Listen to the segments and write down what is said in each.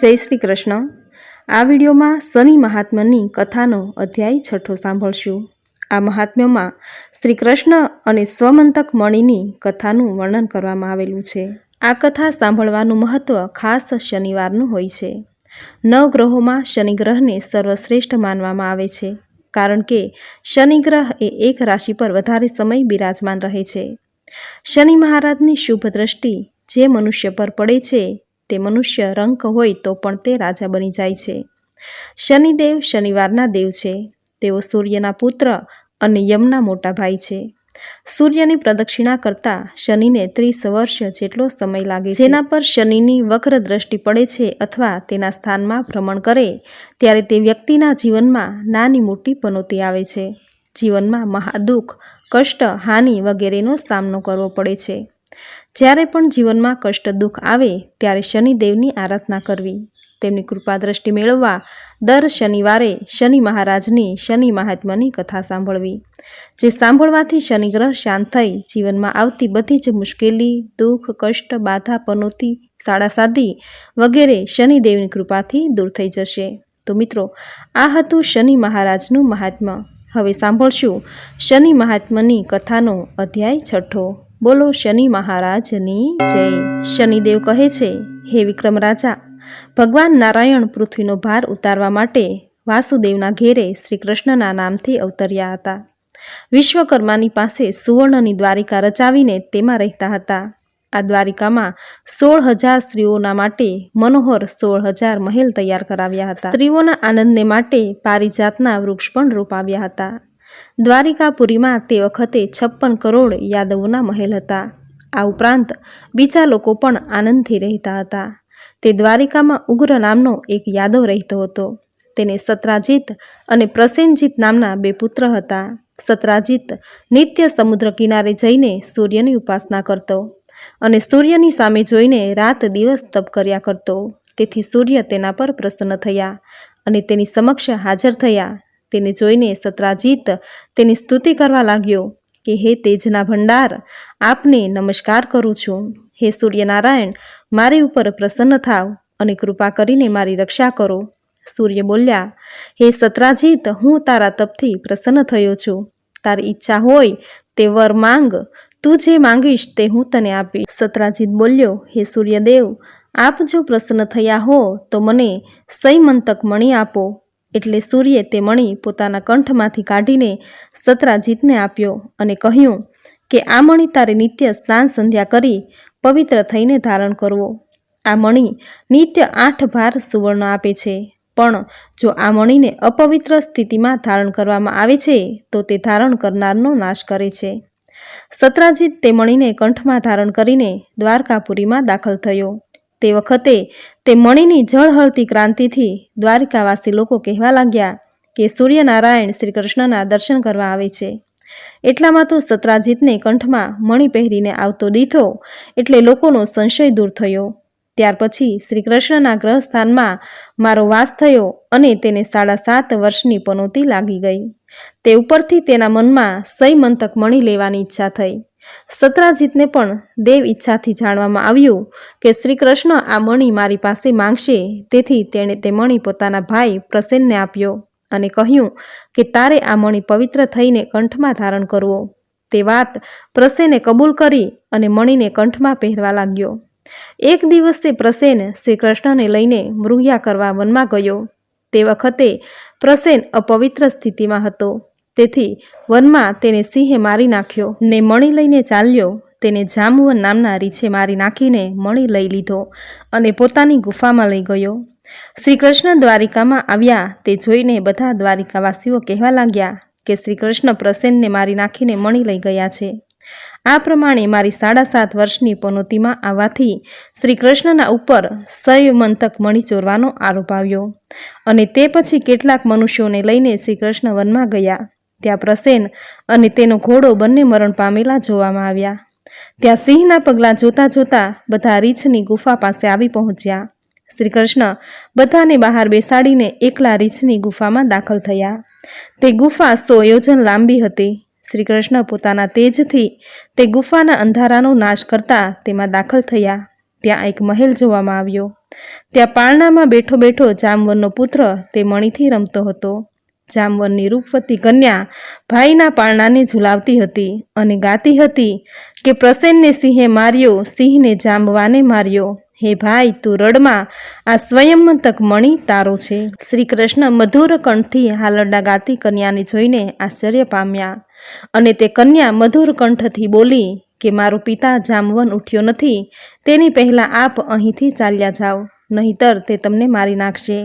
જય શ્રી કૃષ્ણ. આ વિડીયોમાં શનિ મહાત્મ્યની કથાનો અધ્યાય છઠ્ઠો સાંભળશું. આ મહાત્મ્યમાં શ્રી કૃષ્ણ અને સ્વમંતક મણિની કથાનું વર્ણન કરવામાં આવેલું છે. આ કથા સાંભળવાનું મહત્વ ખાસ શનિવારનું હોય છે. નવ ગ્રહોમાં શનિ ગ્રહને સર્વશ્રેષ્ઠ માનવામાં આવે છે, કારણ કે શનિ ગ્રહ એ એક રાશિ પર વધારે સમય બિરાજમાન રહે છે. શનિ મહારાજની શુભ દ્રષ્ટિ જે મનુષ્ય પર પડે છે તે મનુષ્ય રંક હોય તો પણ તે રાજા બની જાય છે. શનિદેવ શનિવારના દેવ છે. તેઓ સૂર્યના પુત્ર અને યમના મોટા ભાઈ છે. સૂર્યની પ્રદક્ષિણા કરતા શનિને ત્રીસ વર્ષ જેટલો સમય લાગે જેના પર શનિની વક્ર દ્રષ્ટિ પડે છે અથવા તેના સ્થાનમાં ભ્રમણ કરે, ત્યારે તે વ્યક્તિના જીવનમાં નાની મોટી પનોતી આવે છે. જીવનમાં મહાદુઃખ, કષ્ટ, હાનિ વગેરેનો સામનો કરવો પડે છે. જ્યારે પણ જીવનમાં કષ્ટ, દુઃખ આવે, ત્યારે શનિદેવની આરાધના કરવી. તેમની કૃપા દ્રષ્ટિ મેળવવા દર શનિવારે શનિ મહારાજની, શનિ મહાત્માની કથા સાંભળવી. જે સાંભળવાથી શનિગ્રહ શાંત થઈ, જીવનમાં આવતી બધી જ મુશ્કેલી, દુઃખ, કષ્ટ, બાધા, પનોતી સાડાસાદી વગેરે શનિદેવની કૃપાથી દૂર થઈ જશે. તો મિત્રો, આ હતું શનિ મહારાજનું મહાત્મ્ય. હવે સાંભળશું શનિ મહાત્માની કથાનો અધ્યાય છઠ્ઠો. બોલો શનિ મહારાજની જય. શનિદેવ કહે છે, હે વિક્રમ રાજા, ભગવાન નારાયણ પૃથ્વીનો ભાર ઉતારવા માટે વાસુદેવના ઘેરે શ્રી કૃષ્ણના નામથી અવતર્યા હતા. વિશ્વકર્માની પાસે સુવર્ણની દ્વારિકા રચાવીને તેમાં રહેતા હતા. આ દ્વારિકામાં સોળ હજાર સ્ત્રીઓના માટે મનોહર સોળ હજાર મહેલ તૈયાર કરાવ્યા હતા. સ્ત્રીઓના આનંદને માટે પારિજાતના વૃક્ષ પણ રોપાવ્યા હતા. દ્વારિકાપુરીમાં તે વખતે છપ્પન કરોડ યાદવોના મહેલ હતા. આ ઉપરાંત બીજા લોકો પણ આનંદથી રહેતા હતા. તે દ્વારિકામાં ઉગ્ર નામનો એક યાદવ રહેતો હતો. તેને સત્રાજીત અને પ્રસેનજીત નામના બે પુત્ર હતા. સત્રાજીત નિત્ય સમુદ્ર કિનારે જઈને સૂર્યની ઉપાસના કરતો અને સૂર્યની સામે જોઈને રાત દિવસ તપ કર્યા કરતો. તેથી સૂર્ય તેના પર પ્રસન્ન થયા અને તેની સમક્ષ હાજર થયા. તેને જોઈને સત્રાજીત તેની સ્તુતિ કરવા લાગ્યો કે, હે તેજના ભંડાર, આપને નમસ્કાર કરું છું. હે સૂર્યનારાયણ, મારી ઉપર પ્રસન્ન થાવ અને કૃપા કરીને મારી રક્ષા કરો. સૂર્ય બોલ્યા, હે સત્રાજીત, હું તારા તપથી પ્રસન્ન થયો છું. તારી ઈચ્છા હોય તે વર માંગ. તું જે માંગીશ તે હું તને આપીશ. સત્રાજીત બોલ્યો, હે સૂર્યદેવ, આપ જો પ્રસન્ન થયા હો તો મને સૈમંતક મણી આપો. એટલે સૂર્યે તે મણી પોતાના કંઠમાંથી કાઢીને સત્રાજીતને આપ્યો અને કહ્યું કે આ મણી તારે નિત્ય સ્નાન સંધ્યા કરી પવિત્ર થઈને ધારણ કરવો. આ મણી નિત્ય આઠ ભાર સુવર્ણ આપે છે. પણ જો આ મણીને અપવિત્ર સ્થિતિમાં ધારણ કરવામાં આવે છે, તો તે ધારણ કરનારનો નાશ કરે છે. સત્રાજીત તે મણીને કંઠમાં ધારણ કરીને દ્વારકાપુરીમાં દાખલ થયો. તે વખતે તે મણીની જળહળતી ક્રાંતિથી દ્વારિકાવાસી લોકો કહેવા લાગ્યા કે સૂર્યનારાયણ શ્રી કૃષ્ણના દર્શન કરવા આવે છે. એટલામાં તો સત્રાજીતને કંઠમાં મણી પહેરીને આવતો દીઠો એટલે લોકોનો સંશય દૂર થયો. ત્યાર પછી શ્રી કૃષ્ણના ગ્રહસ્થાનમાં મારો વાસ થયો અને તેને સાડા સાત વર્ષની પનોતી લાગી ગઈ. તે ઉપરથી તેના મનમાં સૈમંતક મણી લેવાની ઈચ્છા થઈ. સત્રાજીતને પણ દેવ ઈચ્છાથી જાણવામાં આવ્યું કે શ્રી કૃષ્ણ આ મણી મારી પાસે માંગશે. તેથી તેણે તે મણી પોતાના ભાઈ પ્રસેનને આપ્યો અને કહ્યું કે તારે આ મણી પવિત્ર થઈને કંઠમાં ધારણ કરવો. તે વાત પ્રસેને કબૂલ કરી અને મણીને કંઠમાં પહેરવા લાગ્યો. એક દિવસે પ્રસેન શ્રી કૃષ્ણને લઈને મૃગ્યા કરવા વનમાં ગયો. તે વખતે પ્રસેન અપવિત્ર સ્થિતિમાં હતો. તેથી વનમાં તેને સિંહે મારી નાખ્યો, ને મણી લઈને ચાલ્યો. તેને જામવન નામના રીછે મારી નાખીને મણી લઈ લીધો અને પોતાની ગુફામાં લઈ ગયો. શ્રી કૃષ્ણ દ્વારિકામાં આવ્યા તે જોઈને બધા દ્વારિકાવાસીઓ કહેવા લાગ્યા કે શ્રી કૃષ્ણ પ્રસેનને મારી નાખીને મણી લઈ ગયા છે. આ પ્રમાણે મારી સાડા સાત વર્ષની પનોતીમાં આવવાથી શ્રી કૃષ્ણના ઉપર સૈવમંતક મણી ચોરવાનો આરોપ આવ્યો અને તે પછી કેટલાક મનુષ્યોને લઈને શ્રી કૃષ્ણ વનમાં ગયા. ત્યાં પ્રસેન અને તેનો ઘોડો બંને મરણ પામેલા જોવામાં આવ્યા. ત્યાં સિંહના પગલાં જોતા જોતા બધા રીછની ગુફા પાસે આવી પહોંચ્યા. શ્રી કૃષ્ણ બધાને બહાર બેસાડીને એકલા રીછની ગુફામાં દાખલ થયા. તે ગુફા સો યોજન લાંબી હતી. શ્રી કૃષ્ણ પોતાના તેજથી તે ગુફાના અંધારાનો નાશ કરતા તેમાં દાખલ થયા. ત્યાં એક મહેલ જોવામાં આવ્યો. ત્યાં પારણામાં બેઠો બેઠો જામવનનો પુત્ર તે મણીથી રમતો હતો. જામવનની રૂપવતી કન્યા ભાઈના પારણાને ઝુલાવતી હતી અને ગાતી હતી કે પ્રસેનને સિંહે માર્યો, સિંહને જામવાને માર્યો. હે ભાઈ, તું રડમાં, આ સ્વયંમતક મણી તારો છે. શ્રી કૃષ્ણ મધુર કંઠથી હાલરડા ગાતી કન્યાને જોઈને આશ્ચર્ય પામ્યા અને તે કન્યા મધુર કંઠથી બોલી કે મારો પિતા જામવન ઉઠ્યો નથી, તેની પહેલાં આપ અહીંથી ચાલ્યા જાઓ. નહીતર તે તમને મારી નાખશે.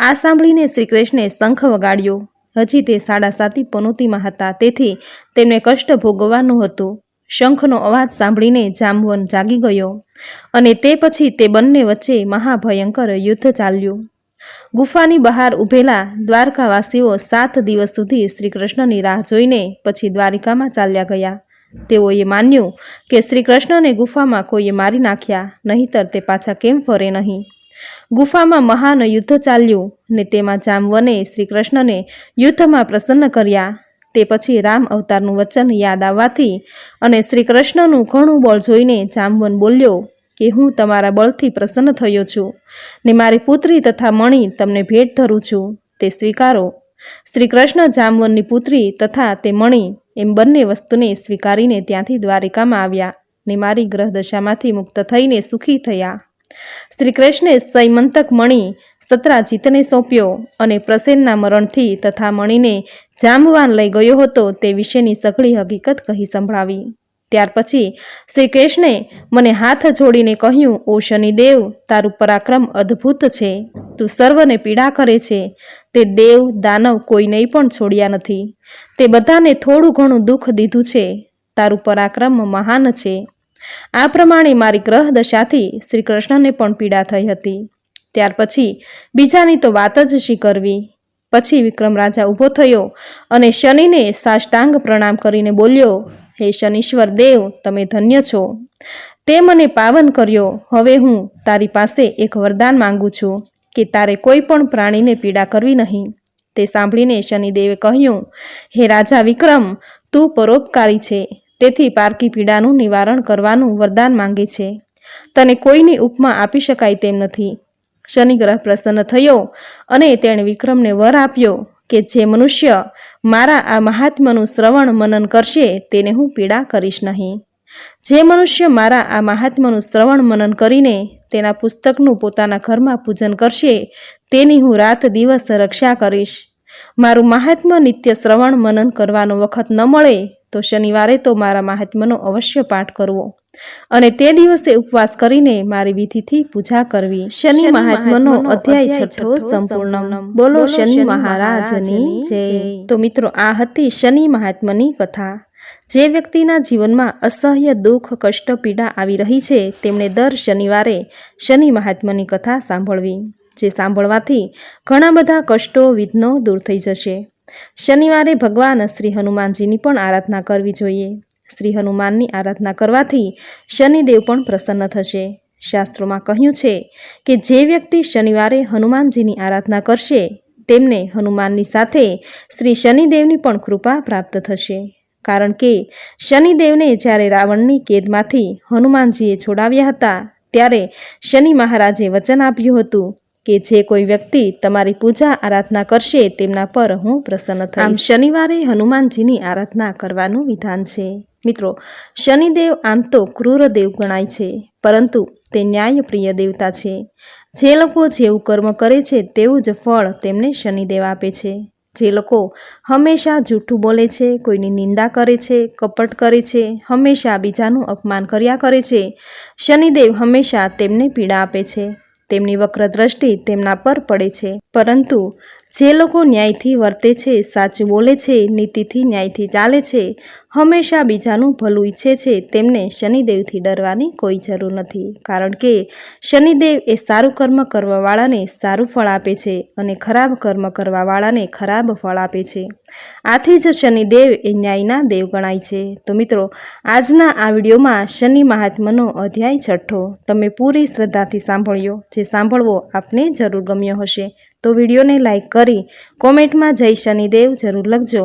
આ સાંભળીને શ્રી કૃષ્ણે શંખ વગાડ્યો. હજી તે સાડા સાતી પનોતીમાં હતા. તેથી તેમને કષ્ટ ભોગવવાનું હતું. શંખનો અવાજ સાંભળીને જામવન જાગી ગયો અને તે પછી તે બંને વચ્ચે મહાભયંકર યુદ્ધ ચાલ્યું. ગુફાની બહાર ઊભેલા દ્વારકાવાસીઓ સાત દિવસ સુધી શ્રીકૃષ્ણની રાહ જોઈને પછી દ્વારિકામાં ચાલ્યા ગયા. તેઓએ માન્યું કે શ્રી કૃષ્ણને ગુફામાં કોઈએ મારી નાખ્યા, નહીંતર તે પાછા કેમ ફરે નહીં? ગુફામાં મહાન યુદ્ધ ચાલ્યું ને તેમાં જામવને શ્રી કૃષ્ણને યુદ્ધમાં પ્રસન્ન કર્યા. તે પછી રામ અવતારનું વચન યાદ આવવાથી અને શ્રી કૃષ્ણનું ઘણું બળ જોઈને જામવન બોલ્યો કે હું તમારા બળથી પ્રસન્ન થયો છું ને મારી પુત્રી તથા મણી તમને ભેટ ધરું છું. તે સ્વીકારો. શ્રી કૃષ્ણ જામવનની પુત્રી તથા તે મણી એમ બંને વસ્તુને સ્વીકારીને ત્યાંથી દ્વારિકામાં આવ્યા ને મારી ગ્રહદશામાંથી મુક્ત થઈને સુખી થયા. શ્રીકૃષ્ણે સૈમંતક મણી સત્રાજીતને સોંપ્યો અને પ્રસેનના મરણથી તથા મણીને જામવાન લઈ ગયો હતો તે વિશેની સઘળી હકીકત કહી સંભળાવી. ત્યાર પછી શ્રી કૃષ્ણે મને હાથ જોડીને કહ્યું, ઓ શનિદેવ, તારું પરાક્રમ અદ્ભુત છે. તું સર્વને પીડા કરે છે. તે દેવ, દાનવ કોઈને પણ છોડ્યા નથી. તે બધાને થોડું ઘણું દુઃખ દીધું છે. તારું પરાક્રમ મહાન છે. આ પ્રમાણે મારી ગ્રહ દશાથી શ્રી કૃષ્ણને પણ પીડા થઈ હતી. ત્યાર પછી બીજાની તો વાત જ શી કરવી? પછી વિક્રમ રાજા ઊભો થયો અને શનિને સાષ્ટાંગ પ્રણામ કરીને બોલ્યો, હે શનીશ્વર દેવ, તમે ધન્ય છો. તે મને પાવન કર્યો. હવે હું તારી પાસે એક વરદાન માંગુ છું. કે તારે કોઈ પણ પ્રાણીને પીડા કરવી નહીં. તે સાંભળીને શનિદેવે કહ્યું, હે રાજા વિક્રમ, તું પરોપકારી છે. તેથી પારકી પીડાનું નિવારણ કરવાનું વરદાન માંગે છે. તને કોઈની ઉપમા આપી શકાય તેમ નથી. શનિગ્રહ પ્રસન્ન થયો અને તેણે વિક્રમને વર આપ્યો કે, જે મનુષ્ય મારા આ મહાત્માનું શ્રવણ મનન કરશે, તેને હું પીડા કરીશ નહીં. જે મનુષ્ય મારા આ મહાત્માનું શ્રવણ મનન કરીને તેના પુસ્તકનું પોતાના ઘરમાં પૂજન કરશે તેની હું રાત દિવસ રક્ષા કરીશ. મારું મહાત્મા નિત્ય શ્રવણ મનન કરવાનો વખત ન મળે તો શનિવારે તો મારા મહાત્માનો અવશ્ય પાઠ કરવો અને તે દિવસે ઉપવાસ કરીને મારી વિધિથી પૂજા કરવી. શનિ મહાત્માનો અધ્યાય છઠ્ઠો સંપૂર્ણ. બોલો શનિ મહારાજની જય. તો મિત્રો આ હતી શનિ મહાત્માની કથા. જે વ્યક્તિના જીવનમાં અસહ્ય દુઃખ, કષ્ટ, પીડા આવી રહી છે, તેમણે દર શનિવારે શનિ મહાત્માની કથા સાંભળવી, જે સાંભળવાથી ઘણા બધા કષ્ટો, વિઘ્નો દૂર થઈ જશે. શનિવારે ભગવાન શ્રી હનુમાનજીની પણ આરાધના કરવી જોઈએ. શ્રી હનુમાનની આરાધના કરવાથી શનિદેવ પણ પ્રસન્ન થશે. શાસ્ત્રોમાં કહ્યું છે કે જે વ્યક્તિ શનિવારે હનુમાનજીની આરાધના કરશે, તેમને હનુમાનની સાથે શ્રી શનિદેવની પણ કૃપા પ્રાપ્ત થશે. કારણ કે શનિદેવને જ્યારે રાવણની કેદમાંથી હનુમાનજીએ છોડાવ્યા હતા, ત્યારે શનિ મહારાજે વચન આપ્યું હતું કે જે કોઈ વ્યક્તિ તમારી પૂજા આરાધના કરશે તેમના પર હું પ્રસન્ન થઈશ. શનિવારે હનુમાનજીની આરાધના કરવાનું વિધાન છે. મિત્રો, શનિદેવ આમ તો ક્રૂર દેવ ગણાય છે, પરંતુ તે ન્યાયપ્રિય દેવતા છે. જે લોકો જેવું કર્મ કરે છે, તેવું જ ફળ તેમને શનિદેવ આપે છે. જે લોકો હંમેશા જૂઠું બોલે છે, કોઈની નિંદા કરે છે, કપટ કરે છે, હંમેશા બીજાનું અપમાન કર્યા કરે છે. શનિદેવ હંમેશા તેમને પીડા આપે છે, તેમની વક્ર દ્રષ્ટિ તેમના પર પડે છે. પરંતુ જે લોકો ન્યાયથી વર્તે છે, સાચું બોલે છે, નીતિથી ન્યાયથી ચાલે છે હંમેશા બીજાનું ભલું ઈચ્છે છે, તેમને શનિદેવથી ડરવાની કોઈ જરૂર નથી. કારણ કે શનિદેવ એ સારું કર્મ કરવાવાળાને સારું ફળ આપે છે અને ખરાબ કર્મ કરવાવાળાને ખરાબ ફળ આપે છે. આથી જ શનિદેવ એ ન્યાયના દેવ ગણાય છે. તો મિત્રો, આજના આ વિડીયોમાં શનિ મહાત્માનો અધ્યાય છઠ્ઠો. તમે પૂરી શ્રદ્ધાથી સાંભળ્યો. જે સાંભળવો આપને જરૂર ગમ્યો હશે. તો વિડીયોને લાઇક કરી કોમેન્ટમાં જય શનિદેવ જરૂર લખજો.